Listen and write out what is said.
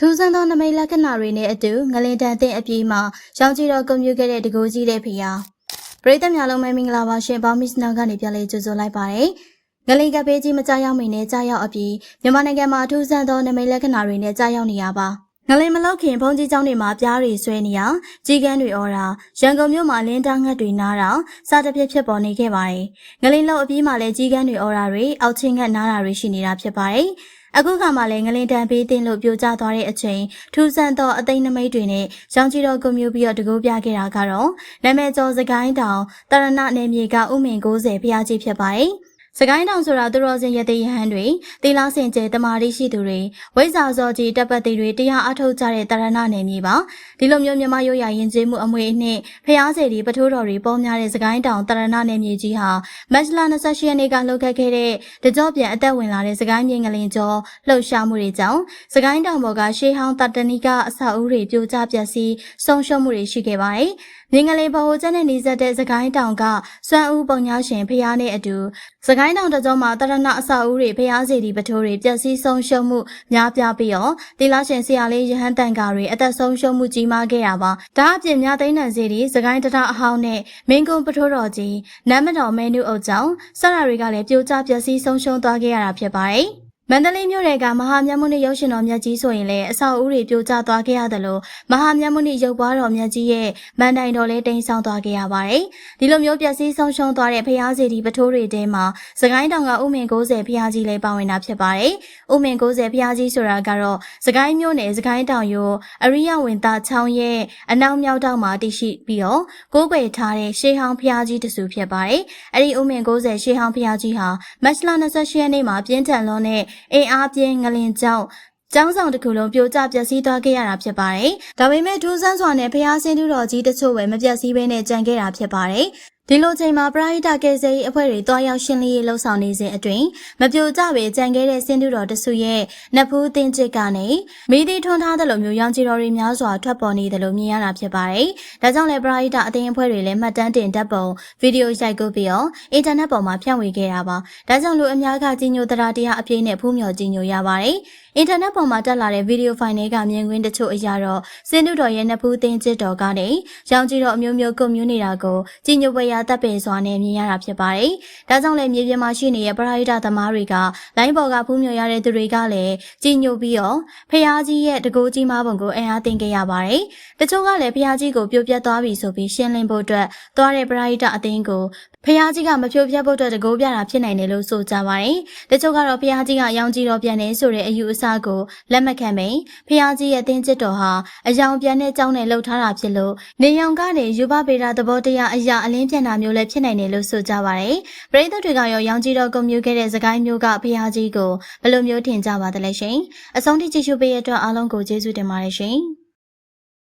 ထူးဆန်းသောနမိတ်လက္ခဏာတွေနဲ့အတူငလင်တန်တဲ့အပြေးမှာရောင်ကြည်တော်ကွန်ပျူခဲ့တဲ့တကူကြီးတဲ့ဖျားပရိသတ်များလုံးပဲမင်္ဂလာပါရှင်ဘောင်မစ်နောကနေပြန်လေးကြိုဆိုလိုက်ပါတယ်ငလင်ကပေးကြီးမကြရောက်မီနဲ့ကြရောက်အပြီးမြန်မာနိုင်ငံမှာထူးဆန်းသောနမိတ်လက္ခဏာတွေနဲ့ကြရောက်နေရပါငလင်မလောက်ခင်ဘုံကြီးကျောင်းတွေမှာပြားတွေဆွဲနေရကြီးကန်းတွေအော်တာရန်ကုန်မြို့မှာလင်းတားငတ်တွေနားတာစသဖြင့်ဖြစ်ပေါ်နေခဲ့ပါတယ်ငလင်လောက်အပြီးမှာလည်းကြီးကန်းတွေအော်တာတွေအောက်ချင်းငတ်နားတာတွေရှိနေတာဖြစ်ပါတယ် အခုခါမှလည်းငလင်တန်ပေးတင်လို့ပြိုကျသွားတဲ့အချိန်ထူးဆန်းသောအသိနမိတ်တွေနဲ့ရောင်ကြီးတော်ကွန်မြူပြီးတော့တကူပြခဲ့တာကတော့နာမည်ကျော်စကိုင်းတောင်တရဏနယ်မြေကဥမင်90ဖျားကြီးဖြစ်ပါတယ်။ စကိုင်းတောင်ဆိုတာသူတော်စင်ရတဲ့ရဟန်းတွေတီလာစင်ကျဲတမာရီရှိသူတွေဝိဇ္ဇာဇောကြီးတပ်ပတ်တွေတွေတရားအထုတ်ကြတဲ့တရဏနယ်မြေပါဒီလိုမျိုးမြန်မာရိုးရာယဉ်ကျေးမှုအမွေအနှစ်ဖျားစေဒီပထိုးတော်တွေပေါ်များတဲ့စကိုင်းတောင်တရဏနယ်မြေကြီးဟာမတ်လ28ရက်နေ့ကလှုပ်ခတ်ခဲ့တဲ့တကြောပြန်အသက်ဝင်လာတဲ့စကိုင်းမြေငလင်ကျော်လှုပ်ရှားမှုတွေကြောင့်စကိုင်းတောင်ပေါ်ကရှေးဟောင်းတတနီကအဆောက်အဦတွေပြိုကျပျက်စီးဆုံးရှုံးမှုတွေရှိခဲ့ပါတယ်မြင်းကလေးဘဟုကျန်းနဲ့နေဆက်တဲ့စကိုင်းတောင်ကစွမ်းဦးပုံညာရှင်ဖျားနဲ့အတူစကိုင်းတောင်တကြောမှာတရဏအဆောက်အဦတွေဖျားစီဒီပထိုးတွေပျက်စီးဆုံးရှုံးမှုများပြားပြီးတော့တီလာရှင်ဆရာလေးရဟန်းတန်ကာတွေအသက်ဆုံးရှုံးမှုကြီးမားခဲ့တာပါဒါအပြင်မြသိန်းတန်စီဒီစကိုင်းတရအဟောင်းနဲ့မင်းကုန်းပထိုးတော်ကြီးနမ်းမတော်မဲနုအုပ်ကြောင့်ဆရာတွေကလည်းပြိုကျပျက်စီးဆုံးရှုံးသွားခဲ့ရတာဖြစ်ပါတယ် မန္တလေးမြို့နယ်ကမဟာမြတ်မုနိရုပ်ရှင်တော်မြတ်ကြီးဆိုရင်လည်းအဆောက်အဦတွေပြိုကျသွားခဲ့ရတယ်လို့မဟာမြတ်မုနိရုပ်ပွားတော်မြတ်ကြီးရဲ့မန်တိုင်တော်လည်းတိမ်ဆောင်သွားခဲ့ရပါတယ်။ဒီလိုမျိုးပျက်စီးဆုံးရှုံးသွားတဲ့ဖျားစီဒီပထိုးတွေတဲမှာစကိုင်းတောင်ကဥမင်90ဖျားကြီးလည်းပါဝင်တာဖြစ်ပါတယ်။ဥမင်90ဖျားကြီးဆိုတာကတော့စကိုင်းမြို့နယ်စကိုင်းတောင်ရိုအရိယဝင်သားချောင်းရဲ့အနောက်မြောက်တောင်မှာတည်ရှိပြီးတော့ကိုးကွယ်ထားတဲ့ရှေးဟောင်းဖျားကြီးတစုဖြစ်ပါတယ်။အဲ့ဒီဥမင်90ရှေးဟောင်းဖျားကြီးဟာမတ်လ28ရက်နေ့မှာပြင်းထန်လွန်းတဲ့အင်အားပြင်းငလင်ကြောင့်ကျောင်းဆောင်တစ်ခုလုံးပြိုကျပျက်စီးသွားခဲ့ရတာဖြစ်ပါတယ်။ဒါပေမဲ့ထူးဆန်းစွာနဲ့ဖျားဆင်းသူတော်ကြီးတချို့ပဲမပျက်စီးဘဲနဲ့ကြံခဲ့တာဖြစ်ပါတယ်။ ဒီလိုချိန်မှာပရာဟိတကယ်ဆယ်ရေးအဖွဲ့တွေတွားရောက်ရှင်းလင်းရေးလှုပ်ဆောင်နေစဉ်အတွင်းမပြိုကျပဲကြံခဲ့တဲ့စင်တူတော်တစုရဲ့နဖူးတင်ချစ်ကနေမိသည့်ထွန်းထားတဲ့လိုမျိုးရောင်ချီတော်တွေများစွာထွက်ပေါ်နေတယ်လို့မြင်ရတာဖြစ်ပါတယ်။ဒါကြောင့်လည်းပရာဟိတအသင်းအဖွဲ့တွေလည်းမှတ်တမ်းတင်တတ်ပုံဗီဒီယိုရိုက်ကူးပြီးတော့အင်တာနက်ပေါ်မှာဖြန့်ဝေခဲ့တာပါ။ဒါကြောင့်လူအများကကြီးညိုတရားတရားအပြည့်နဲ့ဖူးမြော်ကြီးညိုရပါတယ်။အင်တာနက်ပေါ်မှာတက်လာတဲ့ဗီဒီယိုဖိုင်တွေကမြင်ကွင်းတချို့အရာတော့စင်တူတော်ရဲ့နဖူးသင်းချစ်တော်ကနေရောင်ကြီးတော်အမျိုးမျိုးကုန်မျိုးနေတာကိုကြီးညိုပွဲရတပ်ပယ်စွာနဲ့မြင်ရတာဖြစ်ပါတယ်။ဒါကြောင့်လည်းမြေပြင်မှာရှိနေတဲ့ပရိဒသမားတွေကလိုင်းပေါ်ကဖူးမြော်ရတဲ့သူတွေကလည်းကြီးညိုပြီးတော့ဖះကြီးရဲ့တကိုးကြီးမားပုံကိုအင်အားတင်ခဲ့ရပါတယ်။တချို့ကလည်းဖះကြီးကိုပြိုပြက်သွားပြီဆိုပြီးရှင်းလင်းဖို့အတွက်သွားတဲ့ပရိဒအသင်းကို ဖះကြီးကမဖြိုးပြတ်ဖို့အတွက်တကိုးပြတာဖြစ်နိုင်တယ်လို့ဆိုကြပါတယ်။တချို့ကတော့ဖះကြီးကရောင်ကြီးတော်ပြန်နေဆိုတဲ့အယူအဆကိုလက်မခံမိန်ဖះကြီးရဲ့တင်းကျစ်တော်ဟာအယောင်ပြန်တဲ့ကြောင်းနဲ့လှုပ်ထားတာဖြစ်လို့နေရောင်ကနေယူပပေတာသဘောတရားအရာအလင်းပြန်တာမျိုးလည်းဖြစ်နိုင်တယ်လို့ဆိုကြပါတယ်။ပရိသတ်တွေကရောရောင်ကြီးတော်ကုံမျိုးခဲ့တဲ့စကိုင်းမျိုးကဖះကြီးကိုဘယ်လိုမျိုးထင်ကြပါသလဲရှင်။အဆုံးထိကြည့်ရှုပေးရတဲ့အတွက်အားလုံးကိုကျေးဇူးတင်ပါတယ်ရှင်။